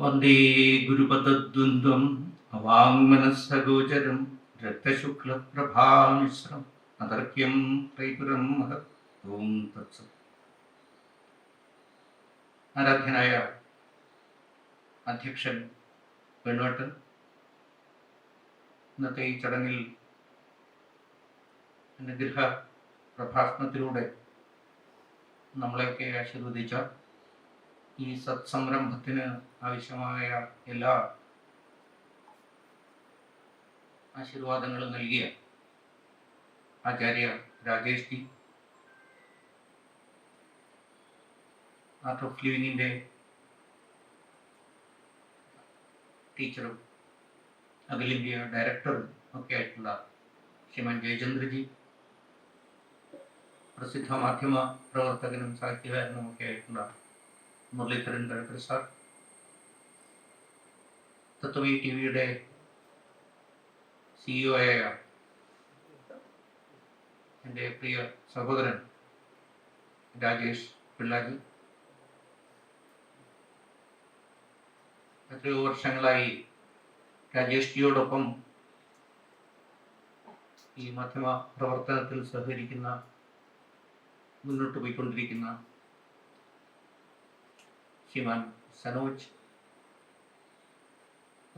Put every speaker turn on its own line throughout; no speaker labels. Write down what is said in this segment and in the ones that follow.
വന്ദേ ഗുരുപദദ്വന്ദ്വം അവാങ്മനസ്സഗോചരം രക്തശുക്ലപ്രഭാമിശ്രം അതർക്യം ത്രൈപുരം മഹത് ഓം തത്സ. ആരാധ്യനായ അധ്യക്ഷൻ വേണുവട്ടൻ ഇന്നത്തെ ഈ ചടങ്ങിൽ അനുഗ്രഹ പ്രഭാഷണത്തിലൂടെ നമ്മളെയൊക്കെ ആശീർവദിച്ച ഈ സത്സംരംഭത്തിന് ആവശ്യമായ എല്ലാ ആശീർവാദങ്ങളും നൽകിയ ആചാര്യ രാജേഷ് ജി. ആർട്ട് ഓഫ് ലിവിങ്ങിന്റെ ടീച്ചറും അഖിൽ ഇന്ത്യ ഡയറക്ടറും ഒക്കെ ആയിട്ടുള്ള ശ്രീമാൻ ജയചന്ദ്രജി പ്രസിദ്ധ മാധ്യമ പ്രവർത്തകനും സാഹിത്യകാരനും ഒക്കെ ആയിട്ടുള്ള Muralidharan director sir Tatvami T വിയുടെ സിഇഒ ആയ എന്റെ പ്രിയ സഹോദരൻ രാജേഷ് പിള്ളാജി. എത്രയോ വർഷങ്ങളായി രാജേഷ് ജിയോടൊപ്പം ഈ മാധ്യമ പ്രവർത്തനത്തിൽ സഹകരിക്കുന്ന മുന്നോട്ട് പോയിക്കൊണ്ടിരിക്കുന്ന ശ്രീമാൻ സനോജ്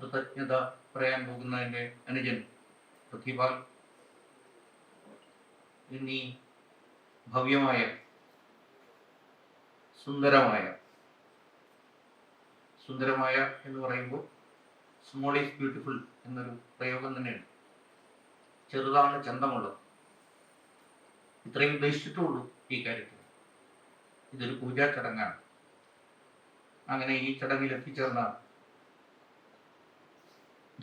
കൃതജ്ഞത പറയാൻ പോകുന്ന എന്റെ അനുജൻ പ്രതിഭാൽ എന്നീ ഭവ്യമായ സുന്ദരമായ സുന്ദരമായ എന്ന് പറയുമ്പോൾ സ്മോൾ ഈസ് ബ്യൂട്ടിഫുൾ എന്നൊരു പ്രയോഗം തന്നെയാണ്. ചെറുതാണ് ചന്തമുള്ളത്. ഇത്രയും ഉദ്ദേശിച്ചിട്ടുള്ളൂ ഈ കാര്യത്തിൽ. ഇതൊരു പൂജാ ചടങ്ങാണ്. അങ്ങനെ ഈ ചടങ്ങിൽ എത്തിച്ചേർന്ന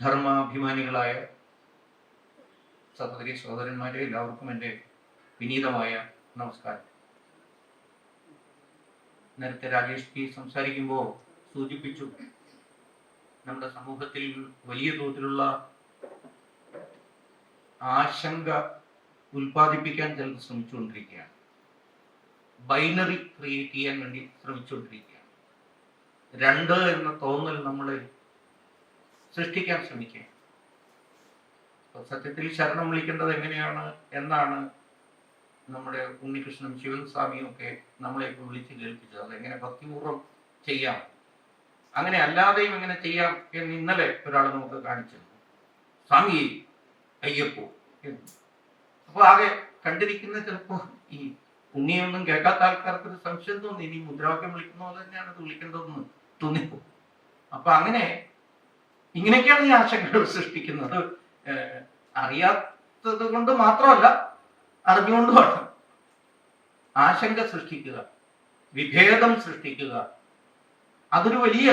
ധർമാഭിമാനികളായ സഹോദരി സഹോദരന്മാരെ എല്ലാവർക്കും എന്റെ വിനീതമായ നമസ്കാരം. നേരത്തെ രാജേഷ് ജി സംസാരിക്കുമ്പോൾ സൂചിപ്പിച്ചു നമ്മുടെ സമൂഹത്തിൽ വലിയ തോതിലുള്ള ആശങ്ക ഉൽപ്പാദിപ്പിക്കാൻ ചിലർ ശ്രമിച്ചുകൊണ്ടിരിക്കുകയാണ്. ബൈനറി ക്രിയേറ്റ് ചെയ്യാൻ വേണ്ടി ശ്രമിച്ചുകൊണ്ടിരിക്കുകയാണ്. രണ്ട് എന്ന തോന്നൽ നമ്മൾ സൃഷ്ടിക്കാൻ ശ്രമിക്കുക സത്യത്തിൽ ശരണം വിളിക്കേണ്ടത് എങ്ങനെയാണ് എന്നാണ് നമ്മുടെ ഉണ്ണികൃഷ്ണനും ശിവൻ സ്വാമിയും ഒക്കെ നമ്മളെ ഇപ്പോൾ വിളിച്ച് കേൾപ്പിച്ചത്. അതെങ്ങനെ ഭക്തിപൂർവം ചെയ്യാം? അങ്ങനെ അല്ലാതെയും എങ്ങനെ ചെയ്യാം എന്ന് ഇന്നലെ ഒരാൾ നമുക്ക് കാണിച്ചു. സ്വാമി അയ്യപ്പോ അപ്പൊ ആകെ കണ്ടിരിക്കുന്ന ചിലപ്പോ ഈ ഉണ്ണിയൊന്നും കേൾക്കാത്ത ആൾക്കാർക്ക് ഒരു സംശയം തോന്നി. ഇനി മുദ്രാവാക്യം വിളിക്കുന്ന പോലെ തന്നെയാണ് ഇത് വിളിക്കേണ്ടതെന്ന് തോന്നിപ്പോ അപ്പൊ അങ്ങനെ ഇങ്ങനെയൊക്കെയാണ് ഈ ആശങ്കകൾ സൃഷ്ടിക്കുന്നത്. അറിയാത്തത് കൊണ്ട് മാത്രമല്ല അറിഞ്ഞുകൊണ്ടുമാണ് ആശങ്ക സൃഷ്ടിക്കുക വിഭേദം സൃഷ്ടിക്കുക അതൊരു വലിയ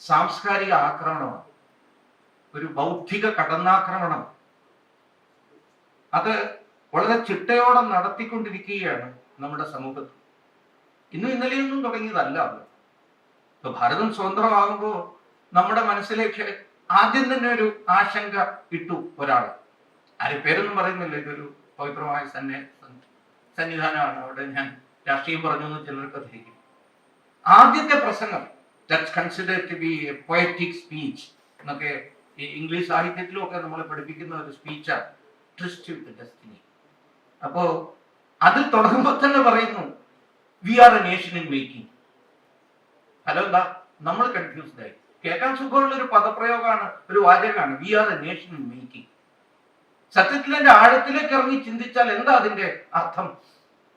സാംസ്കാരിക ആക്രമണമാണ്. ഒരു ബൗദ്ധിക കടന്നാക്രമണം. അത് വളരെ ചിട്ടയോടെ നടത്തിക്കൊണ്ടിരിക്കുകയാണ് നമ്മുടെ സമൂഹത്തിൽ. ഇന്നും ഇന്നലെയൊന്നും തുടങ്ങിയതല്ല അത്. ഇപ്പൊ ഭാരതം സ്വതന്ത്രമാകുമ്പോൾ നമ്മുടെ മനസ്സിലേക്ക് ആദ്യം തന്നെ ഒരു ആശങ്ക ഇട്ടു ഒരാൾ ആര് പേരൊന്നും പറയുന്നില്ല ഇതൊരു പവിത്രമായ സന്നെ സന്നിധാനമാണ്. അവിടെ ഞാൻ രാഷ്ട്രീയം പറഞ്ഞു എന്ന് ചിലർക്ക് ധരിക്കും. ആദ്യത്തെ പ്രസംഗം that's consider to be a poetic speech എന്നൊക്കെ ഈ ഇംഗ്ലീഷ് സാഹിത്യത്തിലും ഒക്കെ നമ്മളെ പഠിപ്പിക്കുന്ന ഒരു സ്പീച്ചാണ് ട്രിസ്റ്റ് വിത്ത് ഡെസ്റ്റിനി അപ്പോ അതിൽ തുടങ്ങുമ്പോൾ തന്നെ പറയുന്നു we are a nation in making hello എന്താ നമ്മൾ കൺഫ്യൂസ്ഡ് ആയി. കേൾക്കാൻ സുഖമുള്ള ഒരു പദപ്രയോഗമാണ് ഒരു വാചകമാണ്. We are a nation making സത്യത്തിൽ അതിന്റെ ആഴത്തിലേക്ക് ഇറങ്ങി ചിന്തിച്ചാൽ എന്താ അതിന്റെ അർത്ഥം?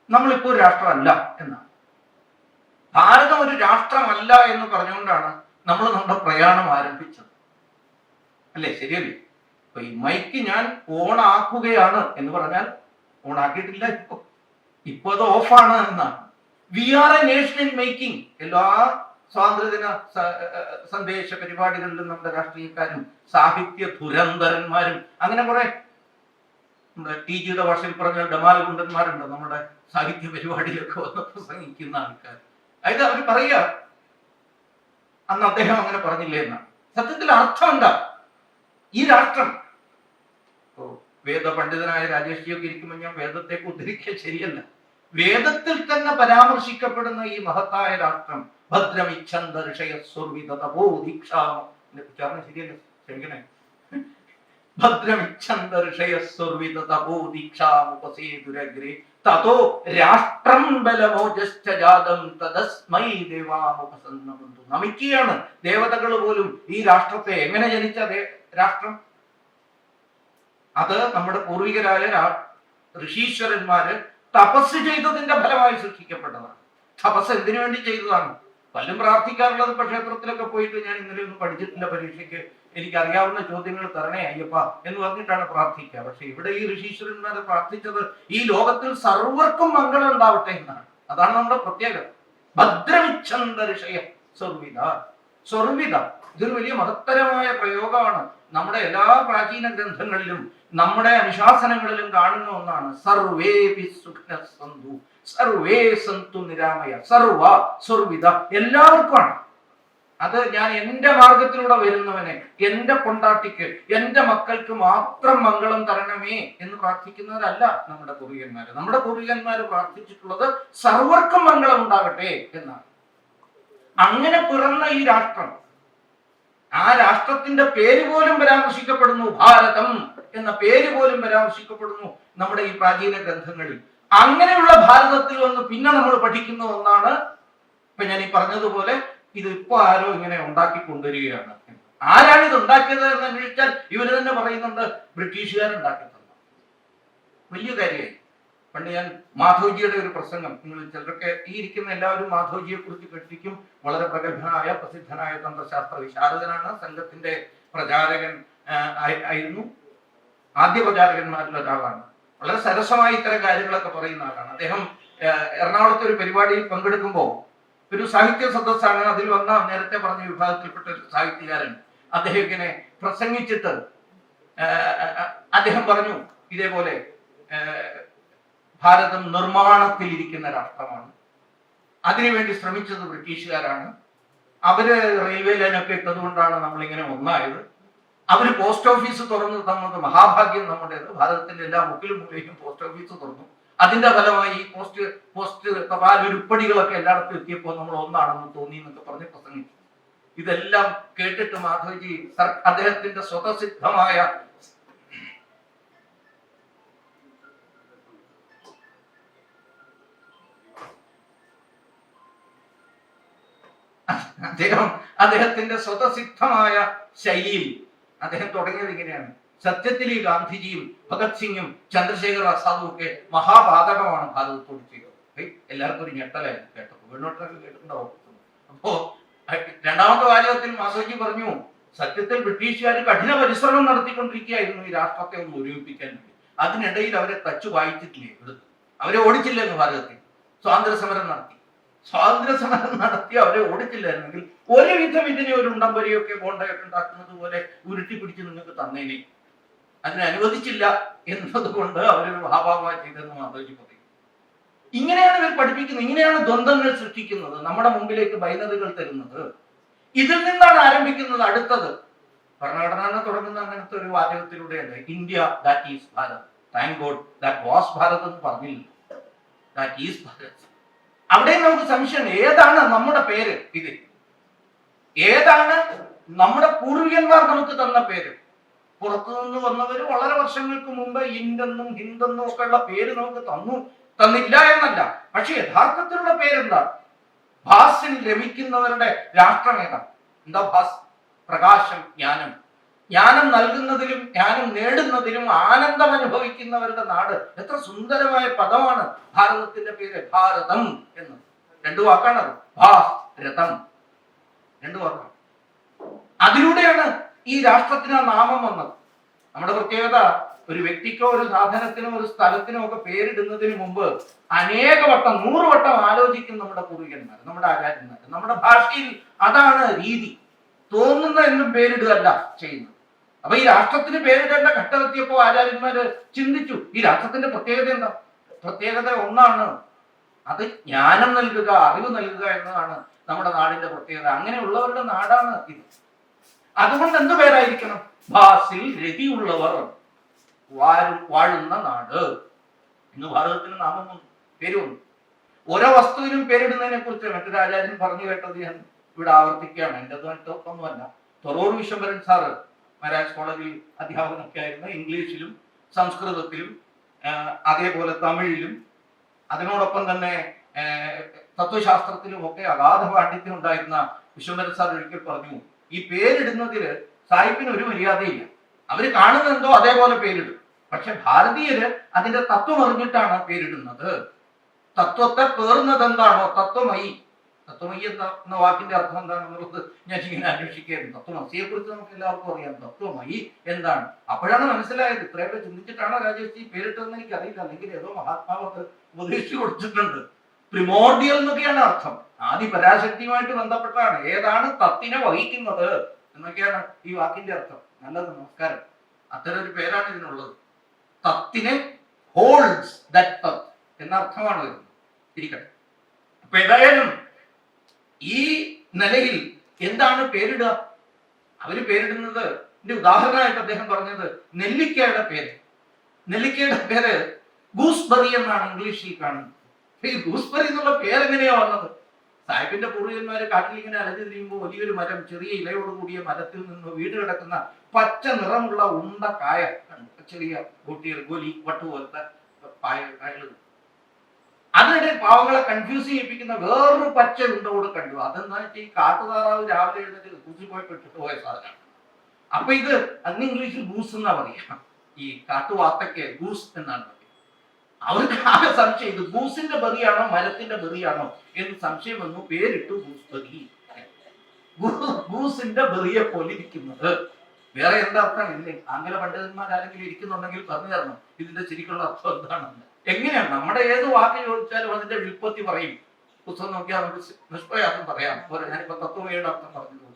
നമ്മളിപ്പോ ഒരു രാഷ്ട്രമല്ല എന്നാണ്. ഭാരതം ഒരു രാഷ്ട്രമല്ല എന്ന് പറഞ്ഞുകൊണ്ടാണ് നമ്മൾ നമ്മുടെ പ്രയാണം ആരംഭിച്ചത്. അല്ലേ? ശരിയല്ലേ? അപ്പൊ ഈ മൈക്ക് ഞാൻ ഓണാക്കുകയാണ് എന്ന് പറഞ്ഞാൽ ഓണാക്കിയിട്ടില്ല ഇപ്പൊ. ഇപ്പൊ അത് ഓഫാണ് എന്നാണ്. We are a nation in making എല്ലാ സ്വാതന്ത്ര്യദിന സന്ദേശ പരിപാടികളിലും നമ്മുടെ രാഷ്ട്രീയക്കാരും സാഹിത്യ ദുരന്തരന്മാരും അങ്ങനെ കുറെ നമ്മുടെ ടി ജിയുടെ ഭാഷയിൽ പറഞ്ഞ ഡമാലകുണ്ടന്മാരുണ്ട് നമ്മുടെ സാഹിത്യ പരിപാടിയിലൊക്കെ വന്ന് പ്രസംഗിക്കുന്ന ആൾക്കാർ. അതായത് അവർ പറയുക അന്ന് അദ്ദേഹം അങ്ങനെ പറഞ്ഞില്ലേ എന്നാണ്. സത്യത്തിൽ അർത്ഥം എന്താ? ഈ രാഷ്ട്രം വേദ വേദപണ്ഡിതനായ രാജേഷ് ജിയൊക്കെ ഇരിക്കുമ്പോൾ ഞാൻ വേദത്തെ ഉദ്ധരിക്കുക ശരിയല്ല. വേദത്തിൽ തന്നെ പരാമർശിക്കപ്പെടുന്ന ഈ മഹത്തായ രാഷ്ട്രം ഭദ്രമിച്ഛന്ത ഋഷയ സ്വർവിത തപോ ദീക്ഷാമ എന്റെ ഉച്ചാരണം ശരിയല്ല ക്ഷമിക്കണേ ഭദ്രമിച്ഛന്ത ഋഷയ തപോ ദീക്ഷാമുപസേതുരഗ്രേ തതോ രാഷ്ട്രം ബലമോജശ്ച ജാതം തദസ്മൈ ദേവാമുപസന്നബന്ധു നമിക്കുകയാണ് ദേവതകൾ പോലും ഈ രാഷ്ട്രത്തെ. എങ്ങനെ ജനിച്ച രാഷ്ട്രം? അത് നമ്മുടെ പൂർവികരായ ഋഷീശ്വരന്മാര് തപസ് ചെയ്തതിന്റെ ഫലമായി സൃഷ്ടിക്കപ്പെട്ടതാണ്. തപസ് എന്തിനു വേണ്ടി ചെയ്തതാണ്? പലരും പ്രാർത്ഥിക്കാറുള്ളത് ഇപ്പൊ ക്ഷേത്രത്തിലൊക്കെ പോയിട്ട് ഞാൻ ഇന്നലെ ഒന്നും പഠിച്ചിട്ടില്ല പരീക്ഷയ്ക്ക്. എനിക്ക് അറിയാവുന്ന ചോദ്യങ്ങൾ തരണേ അയ്യപ്പ എന്ന് പറഞ്ഞിട്ടാണ് പ്രാർത്ഥിക്കുക. പക്ഷെ ഇവിടെ ഈ ഋഷീശ്വരന്മാരെ പ്രാർത്ഥിച്ചത് ഈ ലോകത്തിൽ സർവർക്കും മംഗളം ഉണ്ടാവട്ടെ എന്നാണ്. അതാണ് നമ്മുടെ പ്രത്യേകത. ഭദ്രമിച്ഛന്ത ഋഷയം സ്വർവിത സ്വർവിത ഇതൊരു വലിയ മഹത്തരമായ പ്രയോഗമാണ്. നമ്മുടെ എല്ലാ പ്രാചീന ഗ്രന്ഥങ്ങളിലും നമ്മുടെ അനുശാസനങ്ങളിലും കാണുന്ന ഒന്നാണ് സർവേപി സുഖ്ന സന്തു സർവേ സന്തു നിരാമയ സർവ സർവിധ എല്ലാവർക്കുമാണ് അത് ഞാൻ എന്റെ മാർഗത്തിലൂടെ വരുന്നവനെ എന്റെ കൊണ്ടാട്ടിക്ക് എന്റെ മക്കൾക്ക് മാത്രം മംഗളം തരണമേ എന്ന് പ്രാർത്ഥിക്കുന്നവരല്ല നമ്മുടെ പൂർവികന്മാര്. നമ്മുടെ പൂർവികന്മാര് പ്രാർത്ഥിച്ചിട്ടുള്ളത് സർവർക്കും മംഗളം ഉണ്ടാകട്ടെ എന്നാണ്. അങ്ങനെ പിറന്ന ഈ രാഷ്ട്രം ആ രാഷ്ട്രത്തിന്റെ പേര് പോലും പരാമർശിക്കപ്പെടുന്നു ഭാരതം എന്ന പേര് പോലും പരാമർശിക്കപ്പെടുന്നു നമ്മുടെ ഈ പ്രാചീന ഗ്രന്ഥങ്ങളിൽ. അങ്ങനെയുള്ള ഭാരതത്തിൽ വന്ന് പിന്നെ നമ്മൾ പഠിക്കുന്ന ഒന്നാണ് ഇപ്പൊ ഞാൻ ഈ പറഞ്ഞതുപോലെ ഇത് ഇപ്പൊ ആരോ ഇങ്ങനെ ഉണ്ടാക്കി കൊണ്ടുവരികയാണ് ആരാണ് ഇത് ഉണ്ടാക്കിയത് എന്ന് അന്വേഷിച്ചാൽ ഇവർ തന്നെ പറയുന്നുണ്ട് ബ്രിട്ടീഷുകാർ തന്നു വലിയ കാര്യമായി. പണ്ട് ഞാൻ മാധവ്ജിയുടെ ഒരു പ്രസംഗം നിങ്ങൾ ചിലരൊക്കെ ഈ ഇരിക്കുന്ന എല്ലാവരും മാധവ്ജിയെ കുറിച്ച് കേട്ടിരിക്കും. വളരെ പ്രഗത്ഭനായ പ്രസിദ്ധനായ തന്ത്രശാസ്ത്ര വിശാരദനാണ്. സംഘത്തിന്റെ പ്രചാരകൻ ആയിരുന്നു. ആദ്യ പ്രചാരകന്മാരിൽ ഒരാളാണ്. വളരെ സരസമായി ഇത്തരം കാര്യങ്ങളൊക്കെ പറയുന്ന ആളാണ്. അദ്ദേഹം എറണാകുളത്തെ ഒരു പരിപാടിയിൽ പങ്കെടുക്കുമ്പോൾ ഒരു സാഹിത്യ സദസ്സാണ് അതിൽ വന്ന നേരത്തെ പറഞ്ഞ വിഭാഗത്തിൽപ്പെട്ട ഒരു സാഹിത്യകാരൻ. അദ്ദേഹം ഇങ്ങനെ പ്രസംഗിച്ചിട്ട് അദ്ദേഹം പറഞ്ഞു ഇതേപോലെ ഭാരതം നിർമ്മാണത്തിൽ ഇരിക്കുന്ന രാഷ്ട്രമാണ് അതിനുവേണ്ടി ശ്രമിച്ചത് ബ്രിട്ടീഷുകാരാണ്. അവർ റെയിൽവേ ലൈനൊക്കെ ഇട്ടതുകൊണ്ടാണ് നമ്മളിങ്ങനെ ഒന്നായത്. അവർ പോസ്റ്റ് ഓഫീസ് തുറന്ന് തന്നത് മഹാഭാഗ്യം നമ്മുടേത്. ഭാരതത്തിന്റെ എല്ലാ മുക്കിലും മൂലയിലും പോസ്റ്റ് ഓഫീസ് തുറന്നു. അതിന്റെ ഫലമായി ഈ പോസ്റ്റ് പോസ്റ്റ് തപാൽ ഉരുപ്പടികളൊക്കെ എല്ലായിടത്തും എത്തിയപ്പോൾ നമ്മൾ ഒന്നാണെന്ന് തോന്നി എന്നൊക്കെ പറഞ്ഞ് പ്രസംഗിച്ചു. ഇതെല്ലാം കേട്ടിട്ട് മാധവജി അദ്ദേഹത്തിന്റെ സ്വതസിദ്ധമായ അദ്ദേഹം അദ്ദേഹത്തിന്റെ സ്വതസിദ്ധമായ ശൈലിയിൽ അദ്ദേഹം തുടങ്ങിയത് ഇങ്ങനെയാണ്. സത്യത്തിൽ ഈ ഗാന്ധിജിയും ഭഗത് സിംഗും ചന്ദ്രശേഖർ ആസാദും ഒക്കെ മഹാപാതകമാണ് ഭാരതത്തോട് ചെയ്തത്. എല്ലാവർക്കും ഒരു ഞെട്ടലായിരുന്നു കേട്ടപ്പോ വീണോട്ടൊക്കെ കേട്ടിട്ടുണ്ടാവും അപ്പോ രണ്ടാമത്തെ വാചകത്തിൽ മാധവജി പറഞ്ഞു സത്യത്തിൽ ബ്രിട്ടീഷുകാർ കഠിന പരിശ്രമം നടത്തിക്കൊണ്ടിരിക്കുകയായിരുന്നു ഈ രാഷ്ട്രത്തെ ഒന്ന് ഒരുമിപ്പിക്കാൻ വേണ്ടി. അതിനിടയിൽ അവരെ തച്ചു വായിച്ചിട്ടില്ലേ അവരെ ഓടിച്ചില്ലെന്ന് ഭാരതത്തിൽ? സ്വാതന്ത്ര്യ സമരം നടത്തി. സ്വാതന്ത്ര്യ സമരം നടത്തി അവരെ ഓടിച്ചില്ലായിരുന്നെങ്കിൽ ഒരുവിധം ഇതിനെ ഒരു ഉണ്ടംപരിയൊക്കെ ബോണ്ടയൊക്കെ ഉണ്ടാക്കുന്നത് പോലെ ഉരുട്ടി പിടിച്ച് നിങ്ങൾക്ക് തന്നേനെ. അതിനെ അനുവദിച്ചില്ല എന്നതുകൊണ്ട് അവരൊരു ഭാഭാവ ചെയ്തെന്ന് മാധവജി പറയും ഇങ്ങനെയാണ് ഇവർ പഠിപ്പിക്കുന്നത് ഇങ്ങനെയാണ് ദ്വന്ദ്ങ്ങൾ സൃഷ്ടിക്കുന്നത് നമ്മുടെ മുമ്പിലേക്ക് ബൈനതകൾ തരുന്നത്. ഇതിൽ നിന്നാണ് ആരംഭിക്കുന്നത് അടുത്തത്. ഭരണഘടന എന്ന് തുടങ്ങുന്ന അങ്ങനത്തെ ഒരു വാചകത്തിലൂടെയല്ല. India that is Bharat. Thank God that was Bharat എന്ന് പറഞ്ഞില്ല. That is Bharat. അവിടെ നമുക്ക് സംശയം ഏതാണ് നമ്മുടെ പേര്? ഇത്. ഏതാണ് നമ്മുടെ പൂർവികന്മാർ നമുക്ക് തന്ന പേര്? പുറത്തു നിന്ന് വന്നവർ വളരെ വർഷങ്ങൾക്ക് മുമ്പ് ഇന്തെന്നും ഹിന്ദെന്നും ഒക്കെ ഉള്ള പേര് നമുക്ക് തന്നു. തന്നില്ല എന്നല്ല. പക്ഷെ യഥാർത്ഥത്തിലുള്ള പേരെന്താ? ഭാസിൽ രമിക്കുന്നവരുടെ രാഷ്ട്രമേതാണ് എന്താ ഭാസ്? പ്രകാശം ജ്ഞാനം. ജ്ഞാനം നൽകുന്നതിലും ജ്ഞാനം നേടുന്നതിലും ആനന്ദം അനുഭവിക്കുന്നവരുടെ നാട് എത്ര സുന്ദരമായ പദമാണ് ഭാരതത്തിന്റെ പേര് ഭാരതം എന്ന്. രണ്ടു വാക്കാണത് ഭാരതം. രണ്ടു വാക്കാണ്. അതിലൂടെയാണ് ഈ രാഷ്ട്രത്തിന് നാമം വന്നത്. നമ്മുടെ പ്രത്യേകത ഒരു വ്യക്തിക്കോ ഒരു സാധനത്തിനോ ഒരു സ്ഥലത്തിനോ ഒക്കെ പേരിടുന്നതിന് മുമ്പ് അനേക വട്ടം നൂറ് വട്ടം ആലോചിക്കും നമ്മുടെ പൂർവികന്മാർ നമ്മുടെ ആചാര്യന്മാർ. നമ്മുടെ ഭാഷയിൽ അതാണ് രീതി. തോന്നുന്ന എന്നും പേരിടുകയല്ല ചെയ്യുന്നത്. അപ്പൊ ഈ രാഷ്ട്രത്തിന് പേരിടേണ്ട ഘട്ടമെത്തിയപ്പോ ആചാര്യന്മാര് ചിന്തിച്ചു. ഈ രാഷ്ട്രത്തിന്റെ പ്രത്യേകത എന്താ? പ്രത്യേകത ഒന്നാണ് അത് ജ്ഞാനം നൽകുക അറിവ് നൽകുക എന്നതാണ് നമ്മുടെ നാടിന്റെ പ്രത്യേകത. അങ്ങനെയുള്ളവരുടെ നാടാണ് ഇത്. അതുകൊണ്ട് എന്ത് പേരായിരിക്കണം? ഭാസിൽ രതിയുള്ളവർ വാഴും വാഴുന്ന നാട്. ഇന്ന് ഭാരതത്തിന് നാമം വന്നു ഓരോ വസ്തുവിനും പേരിടുന്നതിനെ കുറിച്ച് മറ്റൊരു ആചാര്യൻ പറഞ്ഞു കേട്ടത് ഞാൻ ഇവിടെ ആവർത്തിക്കുകയാണ്. എന്റെ ഒന്നുമല്ല തൊറൂർ വിശ്വംഭരൻ സാറ് മഹാരാജ് കോളേജിൽ അധ്യാപകനൊക്കെ ആയിരുന്നു ഇംഗ്ലീഷിലും സംസ്കൃതത്തിലും അതേപോലെ തമിഴിലും. അതിനോടൊപ്പം തന്നെ തത്വശാസ്ത്രത്തിലും ഒക്കെ അഗാധ പാണ്ഡിത്യം ഉണ്ടായിരുന്ന വിശ്വംഭരൻ സാർ ഒരിക്കൽ പറഞ്ഞു ഈ പേരിടുന്നതിൽ സാഹിബിന് ഒരു മര്യാദയില്ല. അവർ കാണുന്നെന്തോ അതേപോലെ പേരിടും. പക്ഷെ ഭാരതീയര് അതിന്റെ തത്വം അറിഞ്ഞിട്ടാണ് പേരിടുന്നത്. തത്വത്തെ പേർന്നത് എന്താണോ തത്വമയി. തത്വമയി എന്ന വാക്കിന്റെ അർത്ഥം എന്താണ് എന്നുള്ളത് ഞാൻ ഇങ്ങനെ അന്വേഷിക്കുകയായിരുന്നു. തത്വമസിയെ കുറിച്ച് നമുക്ക് എല്ലാവർക്കും അറിയാം. തത്വമയി എന്താണ്? അപ്പോഴാണ് മനസ്സിലായത്. ഇത്രയൊക്കെ ചിന്തിച്ചിട്ടാണ് രാജേഷ് പേരിട്ടതെന്ന് എനിക്ക് അറിയില്ല അല്ലെങ്കിൽ ഏതോ മഹാത്മാവൊക്കെ ഉപദേശിച്ചു കൊടുത്തിട്ടുണ്ട്. പ്രിമോർഡിയൽ എന്നൊക്കെയാണ് അർത്ഥം. ആദ്യ പരാശക്തിയുമായിട്ട് ബന്ധപ്പെട്ടാണ്. ഏതാണ് തത്തിനെ വഹിക്കുന്നത് എന്നൊക്കെയാണ് ഈ വാക്കിന്റെ അർത്ഥം. നല്ലത്. നമസ്കാരം. അത്തരം ഒരു പേരാണ് ഇതിനുള്ളത്. തത്തിനെ ഹോൾഡ്സ് ദറ്റ് എന്ന അർത്ഥമാണ് വരുന്നത്. ഇരിക്കട്ടെ. അപ്പൊ ഏതായാലും ഈ നിലയിൽ എന്താണ് പേരിടുക? അവർ പേരിടുന്നത് ഉദാഹരണമായിട്ട് അദ്ദേഹം പറഞ്ഞത് നെല്ലിക്കയുടെ പേര്. നെല്ലിക്കയുടെ പേര് ഗൂസ്ബറി എന്നാണ് ഇംഗ്ലീഷിൽ കാണുന്നത്. ഈ ഗൂസ്ബറി എന്നുള്ള പേരെങ്ങനെയാ വന്നത്? സാഹിബിന്റെ പൂർവികന്മാര് കാട്ടിൽ ഇങ്ങനെ അലഞ്ഞു തിരിയുമ്പോൾ വലിയൊരു മരം ചെറിയ ഇലയോട് കൂടിയ മരത്തിൽ നിന്ന് വീട് കിടക്കുന്ന പച്ച നിറമുള്ള ഉണ്ട കായ. ചെറിയ കൂട്ടിയ ഗോലി വട്ടു പോലത്തെ പായ കായകൾ അതിനിടെ പാവങ്ങളെ കൺഫ്യൂസ് ചെയ്യിപ്പിക്കുന്ന വേറൊരു പച്ച ഉണ്ടോട് കണ്ടു. അതെന്താ ഈ കാട്ടുതാറാവ് രാവിലെ എഴുന്നേറ്റ് കുത്തി പോയി പെട്ടിട്ട് പോയ സാധനമാണ് അപ്പൊ ഇത് അന്ന് ഇംഗ്ലീഷിൽ ഗൂസ് എന്നാ പറയാ. ഈ കാട്ടുവാത്തക്ക് ഗൂസ് എന്നാണ് പറയുക അവർക്ക് ആകെ സംശയം ഇത് ഗൂസിന്റെ ബെറിയാണോ മരത്തിന്റെ ബെറിയാണോ എന്ന് സംശയം വന്നു. പേരിട്ടു ഗൂസ് ബെറി. ഗൂസിന്റെ ബെറിയെ പോലെ ഇരിക്കുന്നത്. വേറെ എന്താ അർത്ഥം? ഇല്ലേ? ആംഗല പണ്ഡിതന്മാരാരെങ്കിലും ഇരിക്കുന്നുണ്ടെങ്കിൽ പറഞ്ഞു തരണം ഇതിന്റെ ശരിക്കുള്ള അർത്ഥം എന്താണെന്ന്. എങ്ങനെയാണ്? നമ്മുടെ ഏത് വാക്ക് ചോദിച്ചാലും അതിന്റെ വിൽപ്പത്തി പറയും. പുസ്തകം നോക്കിയാൽ നമുക്ക് നിഷ്പ്രയാസം പറയാം. പോരെ ഞാനിപ്പോ തത്വമയുടെ അർത്ഥം പറഞ്ഞത്.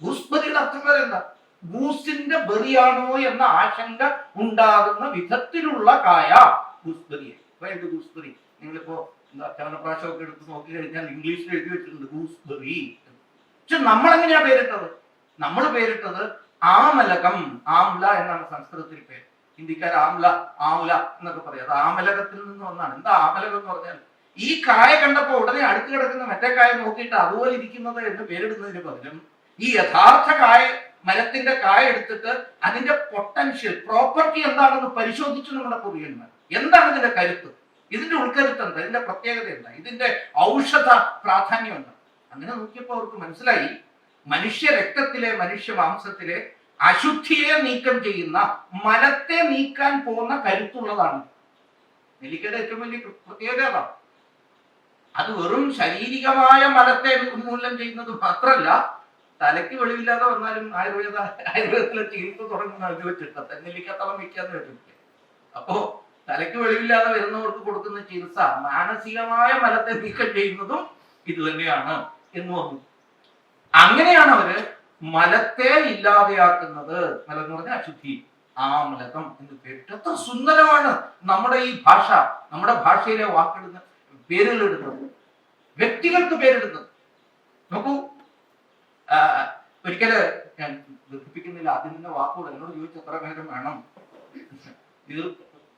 ഗൂസ്ബെറിയുടെ അർത്ഥം വേറെ എന്താ ഭൂസിന്റെ ബെറിയാണോ എന്ന ആശങ്ക ഉണ്ടാകുന്ന വിധത്തിലുള്ള കായ വൈൽഡ് ഗൂസ്ബെറി നിങ്ങളിപ്പോ എന്താ ചവനപ്രാശമൊക്കെ എടുത്ത് നോക്കി കഴിഞ്ഞാൽ ഇംഗ്ലീഷിൽ എഴുതി വെച്ചിട്ടുണ്ട് ഗൂസ്ബെറി പക്ഷെ നമ്മൾ എങ്ങനെയാ പേരിട്ടത്? നമ്മൾ പേരിട്ടത് ആമലകം ആംല എന്നാണ് സംസ്കൃതത്തിൽ പേര്. ഹിന്ദിക്കാർ ആംല ആമുല എന്നൊക്കെ പറയും. അത് ആമലകത്തിൽ നിന്ന് ഒന്നാണ് എന്താ ആമലകം എന്ന് പറഞ്ഞാൽ ഈ കായ കണ്ടപ്പോ ഉടനെ അടുത്ത് കിടക്കുന്ന മറ്റേ കായ നോക്കിയിട്ട് അതുപോലെ ഇരിക്കുന്നത് എന്ന് പേരിടുന്നതിന് പകരം ഈ യഥാർത്ഥ കായ മരത്തിന്റെ കായ എടുത്തിട്ട് അതിന്റെ പൊട്ടൻഷ്യൽ പ്രോപ്പർട്ടി എന്താണെന്ന് പരിശോധിച്ചു നമ്മുടെ പൂർവികന്മാർ എന്താണ് ഇതിന്റെ കരുത്ത്? ഇതിന്റെ ഉൾക്കരുത്ത് എന്താ? ഇതിന്റെ പ്രത്യേകത എന്താ? ഇതിന്റെ ഔഷധ പ്രാധാന്യം എന്താ? അങ്ങനെ നോക്കിയപ്പോൾ അവർക്ക് മനസ്സിലായി. മനുഷ്യ രക്തത്തിലെ മനുഷ്യ മാംസത്തിലെ അശുദ്ധിയെ നീക്കം ചെയ്യുന്ന മലത്തെ നീക്കാൻ പോകുന്ന കരുത്തുള്ളതാണ്. നെല്ലിക്കയുടെ ഏറ്റവും വലിയ പ്ര- പ്രത്യേകത അത്. വെറും ശാരീരികമായ മലത്തെ ഉന്മൂലനം ചെയ്യുന്നത് മാത്രമല്ല തലയ്ക്ക് വെളിവില്ലാതെ വന്നാലും ആയുർവേദ ആയുർവേദത്തിലെ ചികിത്സ തുടങ്ങുന്ന ഇത് വെച്ചിട്ട് തെന്നെല്ലിക്കത്തളം തളം വയ്ക്കാന്ന് വെച്ചിട്ട് അപ്പോ തലയ്ക്ക് വെളിവില്ലാതെ വരുന്നവർക്ക് കൊടുക്കുന്ന ചികിത്സ മാനസികമായ മലത്തെ നീക്കം ചെയ്യുന്നതും ഇത് തന്നെയാണ് എന്ന് പറഞ്ഞു. അങ്ങനെയാണ് അവർ മലത്തെ ഇല്ലാതെയാക്കുന്നത് മലം എന്ന് പറഞ്ഞാൽ അശുദ്ധി ആ മലകം എന്ന് പേരിട്ട് എത്ര സുന്ദരമാണ് നമ്മുടെ ഈ ഭാഷ നമ്മുടെ ഭാഷയിലെ വാക്കിടുന്ന പേരുകൾ എടുക്കുന്നത് വ്യക്തികൾക്ക് പേരിടുന്നത്. നോക്കൂ ഒരിക്കൽ ഞാൻ ദുഃഖിപ്പിക്കുന്നില്ല ആദ്യം തന്നെ വാക്കുകൂടെ എന്നോട് ചോദിച്ചു എത്ര നേരം വേണം? ഇത്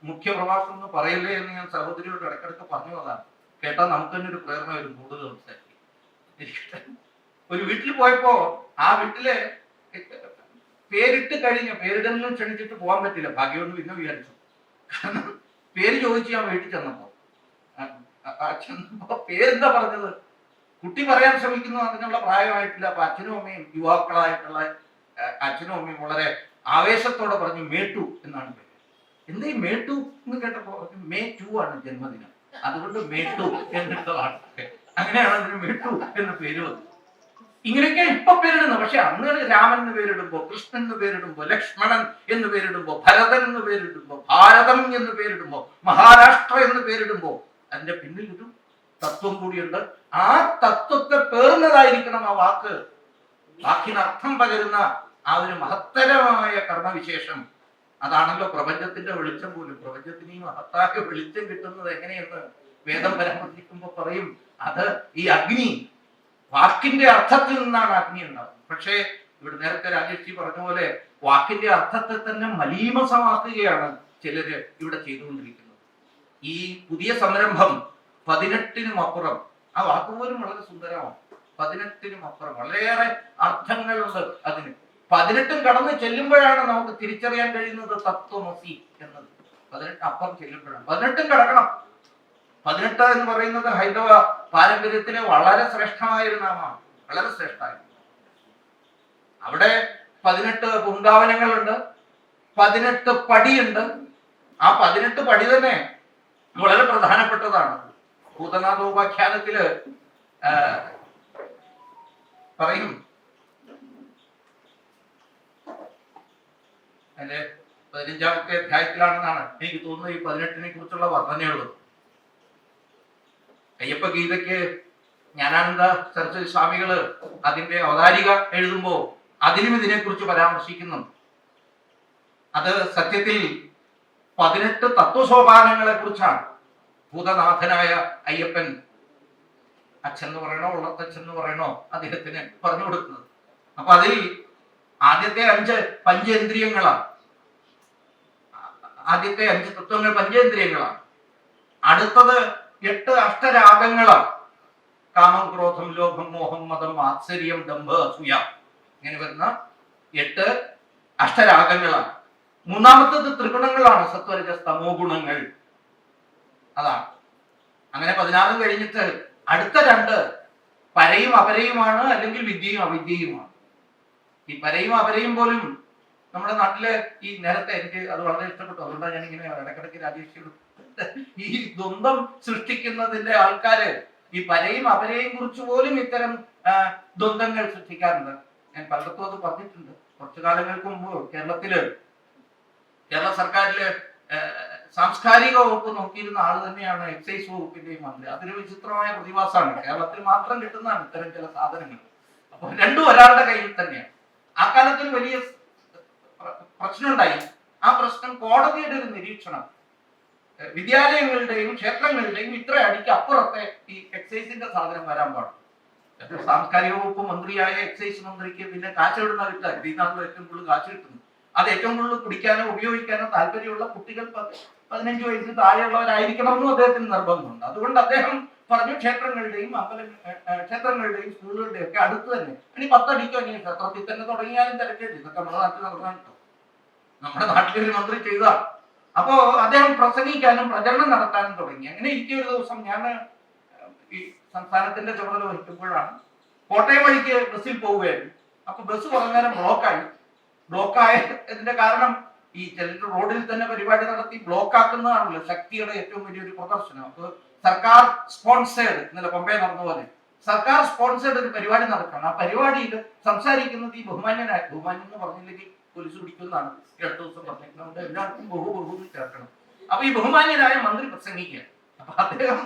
മുഖ്യ പ്രഭാഷണം എന്ന് പറയല്ലേ എന്ന് ഞാൻ സഹോദരിയോട് ഇടയ്ക്കിടയ്ക്ക് പറഞ്ഞു അതാണ് കേട്ടാൽ നമുക്ക് തന്നെ ഒരു പ്രേരണ വരും കൂടുതൽ സംസാരിക്കും. ഒരു വീട്ടിൽ പോയപ്പോ ആ വീട്ടിലെ പേരിട്ട് കഴിഞ്ഞ പേരിടലിനും ക്ഷണിച്ചിട്ട് പോകാൻ പറ്റില്ല. ഭാഗ്യമൊന്നും പിന്നെ വിചാരിച്ചു. കാരണം പേര് ചോദിച്ചു ഞാൻ വീട്ടിൽ ചെന്നപ്പോ ചെന്നപ്പോ പേരെന്താ പറഞ്ഞത്? കുട്ടി പറയാൻ ശ്രമിക്കുന്നു അതിനുള്ള പ്രായമായിട്ടില്ല. അപ്പൊ അച്ഛനും അമ്മയും യുവാക്കളായിട്ടുള്ള അച്ഛനും അമ്മയും വളരെ ആവേശത്തോടെ പറഞ്ഞു മേട്ടു എന്നാണ് പേര്. എന്തേ മേട്ടു എന്ന് കേട്ടപ്പോ മേ ടു ആണ് ജന്മദിനം. അതുകൊണ്ട് മേട്ടു എന്നിട്ടതാണ്. അങ്ങനെയാണ് അതിന് മേട്ടു എന്ന് പേര് വന്നത്. ഇങ്ങനെയൊക്കെ ഇപ്പൊ പേരിടുന്നത് പക്ഷെ അന്ന് രാമൻ എന്ന് പേരിടുമ്പോ കൃഷ്ണൻ എന്ന് പേരിടുമ്പോ ലക്ഷ്മണൻ എന്ന് പേരിടുമ്പോ ഭരതൻ എന്ന് പേരിടുമ്പോ ഭാരതം എന്ന് പേരിടുമ്പോ മഹാരാഷ്ട്ര എന്ന് പേരിടുമ്പോ അതിന്റെ പിന്നിൽ ഒരു തത്വം കൂടിയുണ്ട്. ആ തത്വത്തെ പേർന്നതായിരിക്കണം ആ വാക്ക്. വാക്കിന് അർത്ഥം പകരുന്ന ആ ഒരു മഹത്തരമായ കർമ്മവിശേഷം. അതാണല്ലോ പ്രപഞ്ചത്തിന്റെ വെളിച്ചം പോലും. പ്രപഞ്ചത്തിന് ഈ മഹത്തായ വെളിച്ചം കിട്ടുന്നത് എങ്ങനെയെന്ന് വേദം പരാമർശിക്കുമ്പോൾ പറയും. അത് ഈ അഗ്നി വാക്കിന്റെ അർത്ഥത്തിൽ നിന്നാണ് അഗ്നി ഉണ്ടാവുന്നത്. പക്ഷേ ഇവിടെ നേരത്തെ രാജേഷ് ജി പറഞ്ഞ പോലെ വാക്കിന്റെ അർത്ഥത്തെ തന്നെ മലീമസമാക്കുകയാണ് ചിലര് ഇവിടെ ചെയ്തുകൊണ്ടിരിക്കുന്നത്. ഈ പുതിയ സംരംഭം പതിനെട്ടിനും അപ്പുറം ആ വാക്കുപോലും വളരെ സുന്ദരമാണ്. പതിനെട്ടിനും അപ്പുറം വളരെയേറെ അർത്ഥങ്ങളുണ്ട് അതിന്. പതിനെട്ടും കടന്ന് ചെല്ലുമ്പോഴാണ് നമുക്ക് തിരിച്ചറിയാൻ കഴിയുന്നത് തത്വമസി എന്നത്. പതിനെട്ട് അപ്പുറം ചെല്ലുമ്പോഴാണ്. പതിനെട്ടും കടക്കണം. പതിനെട്ട് എന്ന് പറയുന്നത് ഹൈന്ദവ പാരമ്പര്യത്തിലെ വളരെ ശ്രേഷ്ഠമായ ഒരു നാമമാണ് വളരെ ശ്രേഷ്ഠമായ. അവിടെ പതിനെട്ട് പൂങ്കാവനങ്ങളുണ്ട്. പതിനെട്ട് പടിയുണ്ട്. ആ പതിനെട്ട് പടി തന്നെ വളരെ പ്രധാനപ്പെട്ടതാണ്. ഭൂതനാഥോപാഖ്യാനത്തിൽ പറയും. അതിന്റെ പതിനഞ്ചാമത്തെ അധ്യായത്തിലാണെന്നാണ് എനിക്ക് തോന്നുന്നത് ഈ പതിനെട്ടിനെ കുറിച്ചുള്ള വർണനയുള്ളത് അയ്യപ്പ ഗീതയ്ക്ക് ജ്ഞാനാനന്ദ സരസ്വതി സ്വാമികൾ അതിന്റെ അവതാരിക എഴുതുമ്പോ അതിനും ഇതിനെക്കുറിച്ച് പരാമർശിക്കുന്നു. അത് സത്യത്തിൽ പതിനെട്ട് തത്വസോപാനങ്ങളെ കുറിച്ചാണ്. ഭൂതനാഥനായ അയ്യപ്പൻ അച്ഛൻ പറയണോ ഉള്ളത്തച്ഛൻ എന്ന് പറയണോ അദ്ദേഹത്തിന് പറഞ്ഞു കൊടുക്കുന്നത്. അപ്പൊ അതിൽ ആദ്യത്തെ അഞ്ച് പഞ്ചേന്ദ്രിയങ്ങളാണ്. ആദ്യത്തെ അഞ്ച് തത്വങ്ങൾ പഞ്ചേന്ദ്രിയങ്ങളാണ്. അടുത്തത് എട്ട് അഷ്ടരാഗങ്ങളാണ്. കാമം ക്രോധം ലോഭം മോഹം മതം ആത്സര്യം ദമ്പ അസൂയ. ഇങ്ങനെ വരുന്ന എട്ട് അഷ്ടരാഗങ്ങളാണ്. മൂന്നാമത്തത് ത്രിഗുണങ്ങളാണ്. സത്വരജ സ്തമോ ഗുണങ്ങൾ അതാണ്. അങ്ങനെ പതിനാറും കഴിഞ്ഞിട്ട് അടുത്ത രണ്ട് പരയും അപരയുമാണ് അല്ലെങ്കിൽ വിദ്യയും അവിദ്യയുമാണ്. ഈ പരയും അപരയും പോലും നമ്മുടെ നാട്ടിൽ ഈ നേരത്തെ എനിക്ക് അത് വളരെ ഇഷ്ടപ്പെട്ടു. അതുകൊണ്ടാണ് ഞാൻ ഇങ്ങനെ ഇടക്കിടയ്ക്ക് രാജേഷിയോട് ഈ ദ്വന്ദ്ം സൃഷ്ടിക്കുന്നതിന്റെ ആൾക്കാര് ഈ പരയും അപരയും കുറിച്ച് പോലും ഇത്തരം ദ്വന്ദ്ങ്ങൾ സൃഷ്ടിക്കാറുണ്ട്. ഞാൻ പലർക്കും അത് പറഞ്ഞിട്ടുണ്ട്. കുറച്ചു കാലങ്ങൾക്ക് മുമ്പ് കേരളത്തിൽ കേരള സർക്കാരിൽ സാംസ്കാരിക വകുപ്പ് നോക്കിയിരുന്ന ആൾ തന്നെയാണ് എക്സൈസ് വകുപ്പിന്റെയും മന്ത്രി. അതൊരു വിചിത്രമായ പ്രതിഭാസമാണ്. കേരളത്തിൽ മാത്രം കിട്ടുന്നതാണ് ഇത്തരം ചില സാധനങ്ങൾ. അപ്പൊ രണ്ടും ഒരാളുടെ കയ്യിൽ തന്നെയാണ്. ആ കാലത്തിൽ വലിയ പ്രശ്നം ഉണ്ടായി ആ പ്രശ്നം കോടതിയുടെ ഒരു നിരീക്ഷണം. വിദ്യാലയങ്ങളുടെയും ക്ഷേത്രങ്ങളുടെയും ഇത്ര അടിക്ക് അപ്പുറത്തെ ഈ എക്സൈസിന്റെ സാധനം വരാൻ പാടും അത് സാംസ്കാരിക വകുപ്പ് മന്ത്രിയായ എക്സൈസ് മന്ത്രിക്ക് പിന്നെ കാശ് എവിടുന്ന കിട്ടുക ഇതിനാണല്ലോ ഏറ്റവും കൂടുതൽ കാശ് കിട്ടുന്നത്. അത് ഏറ്റവും കൂടുതൽ കുടിക്കാനോ ഉപയോഗിക്കാനോ താല്പര്യമുള്ള കുട്ടികൾ പതിനഞ്ച് താഴെയുള്ളവരായിരിക്കണം എന്നും അദ്ദേഹത്തിന് നിർബന്ധമുണ്ട്. അതുകൊണ്ട് അദ്ദേഹം പറഞ്ഞു ക്ഷേത്രങ്ങളുടെയും അമ്പല ക്ഷേത്രങ്ങളുടെയും സ്കൂളുകളുടെയും ഒക്കെ അടുത്ത് തന്നെ. ഇനി പത്തടിക്കോ ഇനി ക്ഷേത്രത്തിൽ തന്നെ തുടങ്ങിയാലും തിരക്കേണ്ടി ഇതൊക്കെ നമ്മുടെ നാട്ടിൽ കേട്ടോ. നമ്മുടെ നാട്ടിൽ ഒരു മന്ത്രി ചെയ്തതാണ്. അപ്പോ അദ്ദേഹം പ്രസംഗിക്കാനും പ്രചരണം നടത്താനും തുടങ്ങി. അങ്ങനെ ഇരിക്കെ ഒരു ദിവസം ഞാൻ ഈ സംസ്ഥാനത്തിന്റെ ചുമതല വഹിക്കുമ്പോഴാണ് കോട്ടയം വഴിക്ക് ബസ്സിൽ പോവുകയായിരുന്നു. അപ്പൊ ബസ് കുറെ നേരം ബ്ലോക്കായി. ബ്ലോക്കായതിന്റെ കാരണം ഈ ചിലർ റോഡിൽ തന്നെ പരിപാടി നടത്തി ബ്ലോക്ക് ആക്കുന്നതാണല്ലോ ശക്തിയുടെ ഏറ്റവും വലിയൊരു പ്രദർശനം. അപ്പൊ സർക്കാർ സ്പോൺസേഡ് ഇന്നലെ കൊമ്പയെ നടന്ന പോലെ സർക്കാർ സ്പോൺസേഡ് ഒരു പരിപാടി നടക്കണം. ആ പരിപാടിയിൽ സംസാരിക്കുന്നത് ഈ ബഹുമാന്യനായ ബഹുമാന്യം എന്ന് പറഞ്ഞില്ലെങ്കിൽ പോലീസ് പിടിക്കുന്നതാണ് ഈ അടുത്ത ദിവസം അതുകൊണ്ട് എല്ലാവർക്കും ബഹു ബഹു ചേർക്കണം. അപ്പൊ ഈ ബഹുമാന്യരായ മന്ത്രി പ്രസംഗിക്കുക. അപ്പൊ അദ്ദേഹം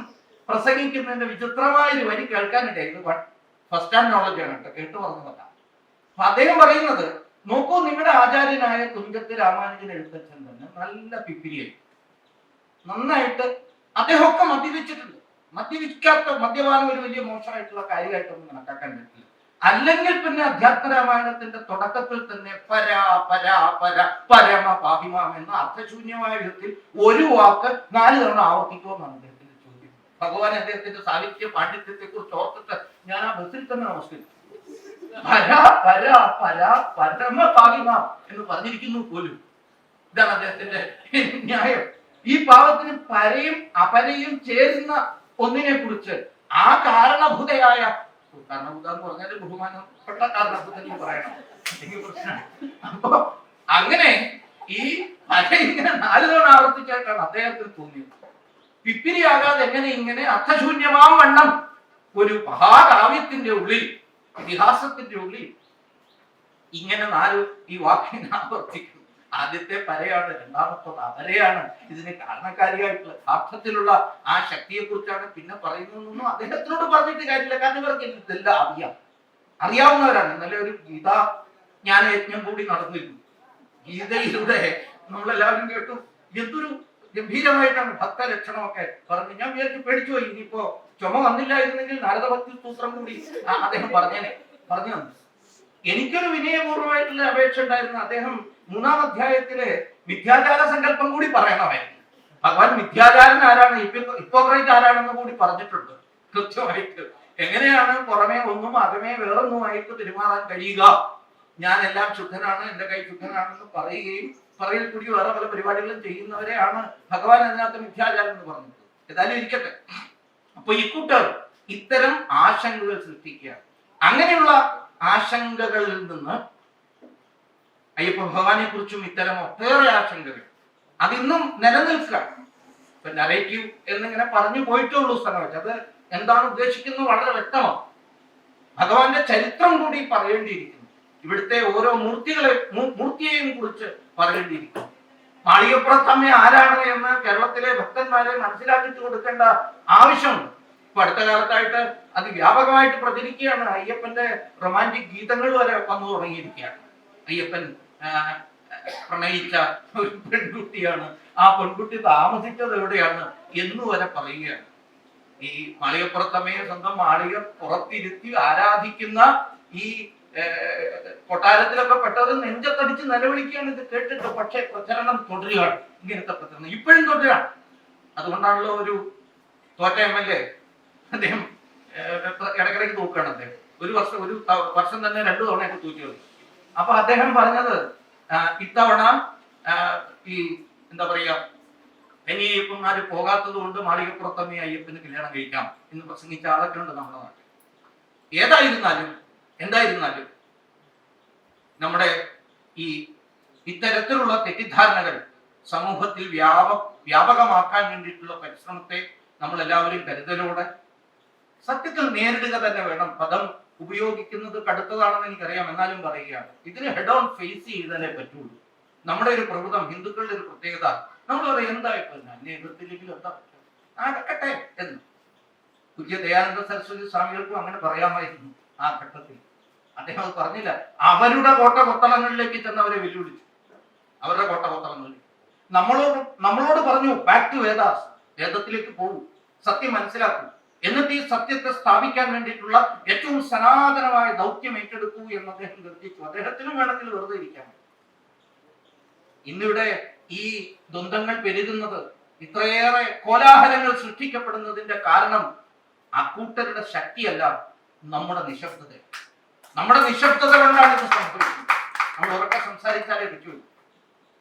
പ്രസംഗിക്കുന്നതിന്റെ വിചിത്രമായ ഒരു വരി കേൾക്കാനിടയിൽ ഇത് ഫസ്റ്റ് ഹാൻഡ് നോളജ് ആണ് കേട്ടോ. കേട്ടു പറഞ്ഞതല്ല അപ്പൊ അദ്ദേഹം പറയുന്നത് നോക്കൂ നിങ്ങളുടെ ആചാര്യനായ തുഞ്ചത്ത് രാമാനുജൻ എഴുത്തച്ഛൻ തന്നെ നല്ല പിപ്പിരിയായി നന്നായിട്ട് അദ്ദേഹമൊക്കെ മദ്യപിച്ചിട്ടുണ്ട്. മദ്യപിക്കാത്ത മദ്യപാനം ഒരു വലിയ മോശമായിട്ടുള്ള കാര്യമായിട്ടൊന്നും കണക്കാക്കാൻ പറ്റില്ല. അല്ലെങ്കിൽ പിന്നെ അധ്യാത്മ രാമായണത്തിന്റെ തുടക്കത്തിൽ തന്നെ പരാ പരാ പര പരമ പാഹിമാം എന്ന അർത്ഥശൂന്യമായ വിധത്തിൽ ഒരു വാക്ക് നാല് തവണ ആവർത്തിക്കുമെന്നാണ് അദ്ദേഹത്തിന്റെ ചോദ്യം. ഭഗവാൻ അദ്ദേഹത്തിന്റെ സാഹിത്യ പാണ്ഡിത്യത്തെ കുറിച്ച് ഓർത്തിട്ട് ഞാൻ ആ ബസ്സിൽ തന്നെ നമസ്കരിച്ചു. പരാ പരാ പരാ പരമ പാഹിമാം എന്ന് പറഞ്ഞിരിക്കുന്നു പോലും. ഇതാണ് അദ്ദേഹത്തിന്റെ ന്യായം. ഈ പാവത്തിന് പരയും അപരയും ചേരുന്ന ഒന്നിനെ കുറിച്ച് ആ കാരണഭൂതയായ എന്ന് പറഞ്ഞാൽ ബഹുമാനപ്പെട്ട കാരണഭൂത പറയണം. എനിക്ക് പ്രശ്നമാണ് അപ്പൊ അങ്ങനെ ഈ പര ഇങ്ങനെ നാല് തവണ ആവർത്തിച്ചായിട്ടാണ് അദ്ദേഹത്തിന് തോന്നിയത്. പിപ്പിരിയാകാതെ എങ്ങനെ ഇങ്ങനെ അർത്ഥശൂന്യമാം വണ്ണം ഒരു മഹാകാവ്യത്തിന്റെ ഉള്ളിൽ ഇതിഹാസത്തിന്റെ ഉള്ളിൽ ഇങ്ങനെ നാല് ഈ വാക്കിനെ ആവർത്തിക്കുന്നു ആദ്യത്തെ പരയാണ് രണ്ടാമത്തത് അപരയാണ്. ഇതിന് കാരണക്കാരിയായിട്ടുള്ള യഥാർത്ഥത്തിലുള്ള ആ ശക്തിയെ കുറിച്ചാണ് പിന്നെ പറയുന്നതെന്നൊന്നും അദ്ദേഹത്തിനോട് പറഞ്ഞിട്ട് കാര്യമില്ല. കാരണം ഇവർക്ക് ഇതെല്ലാം അറിയാം. അറിയാവുന്നവരാണ്. ഇന്നലെ ഒരു ഗീത ജ്ഞാനയജ്ഞം കൂടി നടന്നിരുന്നു. ഗീതയിലൂടെ നമ്മളെല്ലാവരും കേട്ടു. എന്തൊരു ഗംഭീരമായിട്ടാണ് ഭക്തലക്ഷണമൊക്കെ പറഞ്ഞു. ഞാൻ വിചാരിച്ചു പേടിച്ചു പോയി. ഇനിയിപ്പോ ചുമ വന്നില്ലായിരുന്നെങ്കിൽ നാരദഭക്തി സൂത്രം കൂടി. അദ്ദേഹം പറഞ്ഞേനെ. പറഞ്ഞു എനിക്കൊരു വിനയപൂർവമായിട്ടുള്ള അപേക്ഷ ഉണ്ടായിരുന്നു. അദ്ദേഹം മൂന്നാം അധ്യായത്തിലെ മിഥ്യാചാര സങ്കല്പം കൂടി പറയണമായിരുന്നു ഭഗവാൻ മിഥ്യാചാരൻ ആരാണ്? ഹിപ്പോക്രൈറ്റ് ആരാണെന്ന് കൂടി പറഞ്ഞിട്ടുണ്ട്. കൃത്യമായിട്ട് എങ്ങനെയാണ് പുറമേ ഒന്നും അകമേ വേറൊന്നുമായിട്ട് പെരുമാറാൻ കഴിയുക? ഞാൻ എല്ലാം ശുദ്ധനാണ് എന്റെ കൈ ശുദ്ധനാണെന്ന് പറയുകയും പറയിൽ കൂടി വേറെ പല പരിപാടികളും ചെയ്യുന്നവരെയാണ് ഭഗവാൻ അതിനകത്ത് മിഥ്യാചാരം എന്ന് പറഞ്ഞത്. ഏതായാലും ഇരിക്കട്ടെ. അപ്പൊ കൂട്ടർ ഇത്തരം ആശങ്കകൾ സൃഷ്ടിക്കുക അങ്ങനെയുള്ള ആശങ്കകളിൽ നിന്ന് അയ്യപ്പ ഭഗവാനെ കുറിച്ചും ഇത്തരം ഒട്ടേറെ ആശങ്കകൾ. അതിന്നും നിലനിൽക്കുക. ഇപ്പൊ നരേറ്റീവ് എന്നിങ്ങനെ പറഞ്ഞു പോയിട്ടേ ഉള്ളൂ സ്ഥലം അത് എന്താണ് ഉദ്ദേശിക്കുന്നത് വളരെ വ്യക്തമാണ്. ഭഗവാന്റെ ചരിത്രം കൂടി പറയേണ്ടിയിരിക്കുന്നു. ഇവിടുത്തെ ഓരോ മൂർത്തികളെ മൂർത്തിയെയും കുറിച്ച് പറയേണ്ടിയിരിക്കുന്നു. മാളികപ്പുറത്തമ്മ ആരാണ് എന്ന് കേരളത്തിലെ ഭക്തന്മാരെ മനസ്സിലാക്കിച്ചു കൊടുക്കേണ്ട ആവശ്യമുണ്ട് ഇപ്പൊ അടുത്ത കാലത്തായിട്ട് അത് വ്യാപകമായിട്ട് പ്രചരിക്കുകയാണ്. അയ്യപ്പന്റെ റൊമാന്റിക് ഗീതങ്ങൾ വരെ വന്നു തുടങ്ങിയിരിക്കുകയാണ്. അയ്യപ്പൻ പ്രണയിച്ച ഒരു പെൺകുട്ടിയാണ്. ആ പെൺകുട്ടി താമസിച്ചത് എവിടെയാണ് എന്ന് വരെ പറയുകയാണ്. ഈ മാളികപ്പുറത്തമ്മയെ സ്വന്തം മാളിക പുറത്തിരുത്തി ആരാധിക്കുന്ന ഈ കൊട്ടാരത്തിലൊക്കെ പെട്ടത് നെഞ്ചത്തടിച്ച് നിലവിളിക്കുകയാണ് ഇത് കേട്ടിട്ട്. പക്ഷേ പ്രചരണം തുടരുകയാണ്. ഇങ്ങനത്തെ പ്രചരണം ഇപ്പോഴും തുടരുകയാണ്. അതുകൊണ്ടാണല്ലോ ഒരു തോറ്റ എം എൽ എ അദ്ദേഹം ഇടക്കിടയ്ക്ക് തൂക്കുകയാണ് അദ്ദേഹം. ഒരു വർഷം ഒരു വർഷം തന്നെ രണ്ടു തവണയൊക്കെ തൂക്കി കളി അപ്പൊ അദ്ദേഹം പറഞ്ഞത് ഇത്തവണ ഈ എന്താ പറയാ അയ്യപ്പന്മാര് പോകാത്തത് കൊണ്ട് മാളികപ്പുറത്തമ്മയെ അയ്യപ്പന് കല്യാണം കഴിക്കാം എന്ന് പ്രസംഗിച്ച ആളൊക്കെ ഉണ്ട് നമ്മുടെ നാട്ടിൽ. ഏതായിരുന്നാലും എന്തായിരുന്നാലും നമ്മുടെ ഈ ഇത്തരത്തിലുള്ള തെറ്റിദ്ധാരണകൾ സമൂഹത്തിൽ വ്യാപ വ്യാപകമാക്കാൻ വേണ്ടിയിട്ടുള്ള പരിശ്രമത്തെ നമ്മൾ എല്ലാവരും കരുതലോടെ സത്യത്തിൽ നേരിടുക തന്നെ വേണം. പദം ഉപയോഗിക്കുന്നത് കടുത്തതാണെന്ന് എനിക്കറിയാം. എന്നാലും പറയുകയാണ്. ഇതിന് ഹെഡ് ഓൺ ഫേസ് ചെയ്താലേ പറ്റുള്ളൂ. നമ്മുടെ ഒരു പ്രകൃതം ഹിന്ദുക്കളുടെ ഒരു പ്രത്യേകത. നമ്മൾ പറയും എന്താ ഇപ്പൊ എതിർത്തില്ലെങ്കിലും എന്താ നടക്കട്ടെ എന്ന്. പുതിയ ദയാനന്ദ സരസ്വതി സ്വാമികൾക്കും അങ്ങനെ പറയാമായിരുന്നു ആ ഘട്ടത്തിൽ. അദ്ദേഹം അത് പറഞ്ഞില്ല. അവരുടെ കോട്ട കൊത്തളങ്ങളിലേക്ക് ചെന്ന് അവരെ വെല്ലുവിളിച്ചു. അവരുടെ കോട്ട കൊത്തളങ്ങളിൽ നമ്മളോട് നമ്മളോട് പറഞ്ഞു ബാക്ക് ടു വേദാസ് വേദത്തിലേക്ക് പോകൂ. സത്യം മനസ്സിലാക്കൂ. എന്നിട്ട് ഈ സത്യത്തെ സ്ഥാപിക്കാൻ വേണ്ടിയിട്ടുള്ള ഏറ്റവും സനാതനമായ ദൗത്യം ഏറ്റെടുക്കൂ എന്ന് അദ്ദേഹം നിർദ്ദേശിച്ചു. അദ്ദേഹത്തിനും വേണമെങ്കിൽ വെറുതെ ഇരിക്കാം. ഇന്നിവിടെ ഈ ദ്വന്ദ്ങ്ങൾ പെരുകുന്നത് ഇത്രയേറെ കോലാഹലങ്ങൾ സൃഷ്ടിക്കപ്പെടുന്നതിന്റെ കാരണം അക്കൂട്ടരുടെ ശക്തിയല്ല നമ്മുടെ നിശബ്ദത. നമ്മുടെ നിശബ്ദത കൊണ്ടാണ് ഇത് സംഭവിക്കുന്നത്. നമ്മൾ ഉറക്കെ സംസാരിച്ചാലേ പറ്റുള്ളൂ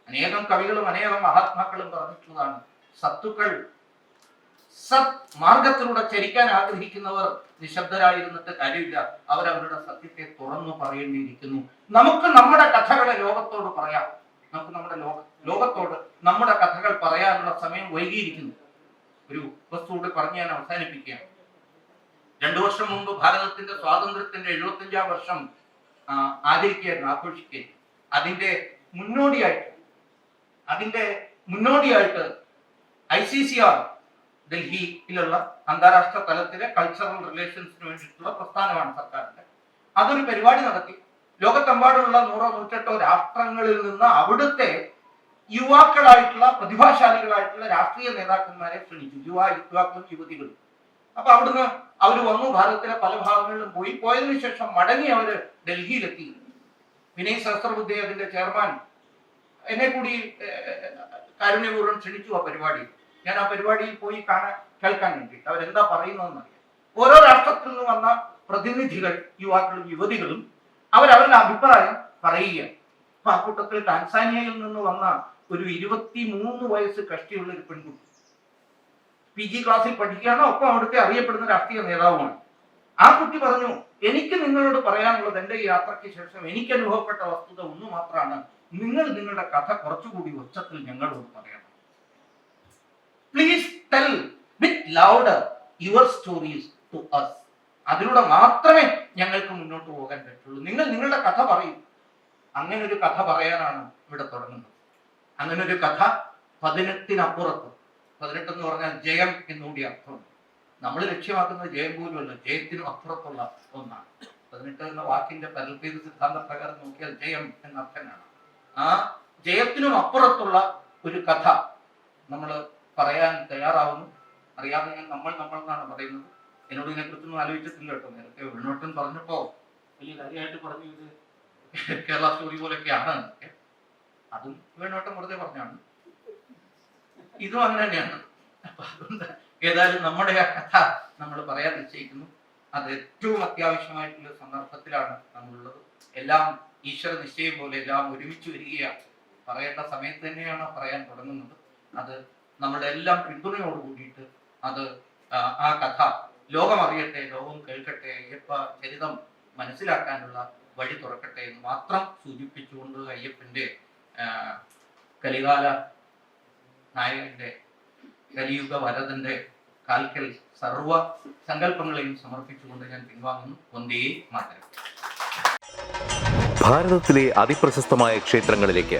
അനേകം കവികളും അനേകം മഹാത്മാക്കളും പറഞ്ഞിട്ടുള്ളതാണ് സത്തുക്കൾ സത് മാർഗത്തിലൂടെ ചരിക്കാൻ ആഗ്രഹിക്കുന്നവർ നിശബ്ദരായിരുന്നിട്ട് കാര്യമില്ല. അവരവരുടെ സത്യത്തെ തുറന്നു പറയേണ്ടിയിരിക്കുന്നു. നമുക്ക് നമ്മുടെ കഥകളെ ലോകത്തോട് പറയാം. നമുക്ക് നമ്മുടെ ലോക ലോകത്തോട് നമ്മുടെ കഥകൾ പറയാനുള്ള സമയം വൈകിയിരിക്കുന്നു. ഒരു വസ്തുവിടെ പറഞ്ഞ് ഞാൻ അവസാനിപ്പിക്കുകയാണ്. രണ്ടു വർഷം മുമ്പ് ഭാരതത്തിന്റെ സ്വാതന്ത്ര്യത്തിന്റെ എഴുപത്തഞ്ചാം വർഷം ആചരിക്കുകയായിരുന്നു ആഘോഷിക്കുകയായിരുന്നു. അതിന്റെ മുന്നോടിയായിട്ട് അതിന്റെ മുന്നോടിയായിട്ട് ഐ സി സി ആർ ഡൽഹിയിലുള്ള അന്താരാഷ്ട്ര തലത്തിലെ കൾച്ചറൽ റിലേഷൻസിന് വേണ്ടിയിട്ടുള്ള പ്രസ്ഥാനമാണ് സർക്കാരിന്റെ അതൊരു പരിപാടി നടത്തി. ലോകത്തെമ്പാടുമുള്ള നൂറോ നൂറ്റെട്ടോ രാഷ്ട്രങ്ങളിൽ നിന്ന് അവിടുത്തെ യുവാക്കളായിട്ടുള്ള പ്രതിഭാശാലികളായിട്ടുള്ള രാഷ്ട്രീയ നേതാക്കന്മാരെ ക്ഷണിച്ചു. യുവ യുവാക്കളും യുവതികളും. അപ്പൊ അവിടുന്ന് അവർ വന്നു. ഭാരതത്തിലെ പല ഭാഗങ്ങളിലും പോയി. പോയതിനു ശേഷം മടങ്ങി അവർ ഡൽഹിയിലെത്തി. വിനയ് സഹസ്രബുദ്ധി അതിന്റെ ചെയർമാൻ. എന്നെ കൂടി കാരുണ്യപൂർവം ക്ഷണിച്ചു ആ പരിപാടി. ഞാൻ ആ പരിപാടിയിൽ പോയി കാണാൻ കേൾക്കാൻ വേണ്ടിയിട്ട് അവരെന്താ പറയുന്നതെന്ന് അറിയാം ഓരോ രാഷ്ട്രത്തിൽ നിന്ന് വന്ന പ്രതിനിധികൾ യുവാക്കളും യുവതികളും അവരവരുടെ അഭിപ്രായം പറയുകയാണ്. അപ്പൊ ആ കൂട്ടത്തിൽ ടാൻസാനിയയിൽ നിന്ന് വന്ന ഒരു ഇരുപത്തി മൂന്ന് വയസ്സ് കഷ്ടിയുള്ള ഒരു പെൺകുട്ടി. പി ജി ക്ലാസ്സിൽ പഠിക്കുകയാണോ? ഒപ്പം അവിടുത്തെ അറിയപ്പെടുന്ന രാഷ്ട്രീയ നേതാവുമാണ്. ആ കുട്ടി പറഞ്ഞു എനിക്ക് നിങ്ങളോട് പറയാനുള്ളത് എന്റെ ഈ യാത്രയ്ക്ക് ശേഷം എനിക്ക് അനുഭവപ്പെട്ട വസ്തുത ഒന്ന് മാത്രമാണ്. നിങ്ങൾ നിങ്ങളുടെ കഥ കുറച്ചുകൂടി ഉച്ചത്തിൽ ഞങ്ങളോട് പറയണം. Tell with louder your stories to us അതിലൂടെ മാത്രമേ ഞങ്ങൾക്ക് മുന്നോട്ട് പോകാൻ പറ്റുള്ളൂ. നിങ്ങൾ നിങ്ങളുടെ കഥ പറയൂ. അങ്ങനെ ഒരു കഥ പറയാനാണ് ഇവിടെ തുടങ്ങുന്നത്. അങ്ങനെ ഒരു കഥ പതിനെട്ടിനപ്പുറത്ത് പതിനെട്ട് എന്ന് പറഞ്ഞാൽ ജയം എന്നുകൂടി അർത്ഥമുണ്ട് നമ്മൾ ലക്ഷ്യമാക്കുന്നത് ജയം പോലുമല്ല ജയത്തിനും അപ്പുറത്തുള്ള ഒന്നാണ്. പതിനെട്ട് എന്ന വാക്കിന്റെ പരൽപേത് സിദ്ധാന്ത പ്രകാരം നോക്കിയാൽ ജയം എന്ന അർത്ഥമാണ് ആ ജയത്തിനും അപ്പുറത്തുള്ള ഒരു കഥ നമ്മൾ പറയാൻ തയ്യാറാവുന്നു. ഞാൻ നമ്മൾ നമ്മൾ എന്നാണ് പറയുന്നത്. എന്നോട് ഇതിനെക്കുറിച്ചൊന്നും ആലോചിച്ചിട്ടില്ല കേട്ടോ. നേരത്തെ വെണ്ണോട്ടൻ പറഞ്ഞപ്പോ വലിയ കാര്യമായിട്ട് പറഞ്ഞു ഇത് കേരള സ്റ്റോറി പോലെയൊക്കെയാണ് അതും വേണോട്ടം വെറുതെ പറഞ്ഞാണ്. ഇതും അങ്ങനെ തന്നെയാണ്. അപ്പൊ അതുകൊണ്ട് ഏതായാലും നമ്മുടെ ആ കഥ നമ്മൾ പറയാൻ നിശ്ചയിക്കുന്നു. അത് ഏറ്റവും അത്യാവശ്യമായിട്ടുള്ള സന്ദർഭത്തിലാണ് നമ്മളുള്ളത്. എല്ലാം ഈശ്വര നിശ്ചയം പോലെ എല്ലാം ഒരുമിച്ച് വരികയാണ്. പറയേണ്ട സമയത്ത് തന്നെയാണ് പറയാൻ തുടങ്ങുന്നത്. അത് നമ്മുടെ എല്ലാം പിന്തുണയോട് കൂടിയിട്ട് അത് ആ, കഥ ലോകം അറിയട്ടെ ലോകം കേൾക്കട്ടെ അയ്യപ്പ ചരിതം മനസ്സിലാക്കാനുള്ള വഴി തുറക്കട്ടെ എന്ന് മാത്രം സൂചിപ്പിച്ചുകൊണ്ട് അയ്യപ്പന്റെ കലികാല നായകന്റെ കലിയുഗ വരതന്റെ കാൽക്കൽ സർവ സങ്കല്പങ്ങളെയും സമർപ്പിച്ചുകൊണ്ട് ഞാൻ പിൻവാങ്ങുന്നു. വന്ദേ മാത്രം.
ഭാരതത്തിലെ അതിപ്രശസ്തമായ ക്ഷേത്രങ്ങളിലേക്ക്